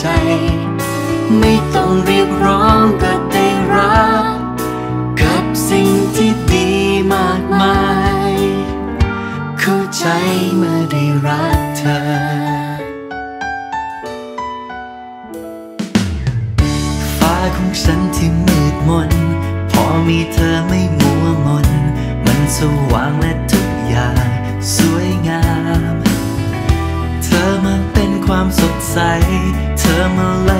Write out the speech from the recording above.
ใจ ไม่ต้องเรียกร้องก็ได้รับกับสิ่งที่ดีมากมาย เข้าใจเมื่อได้รักเธอ ฟ้าของฉันที่มืดมน พอมีเธอไม่มัวมน มันสว่างและทุกอย่าง สวยงาม ความสดใส เธอมาไล่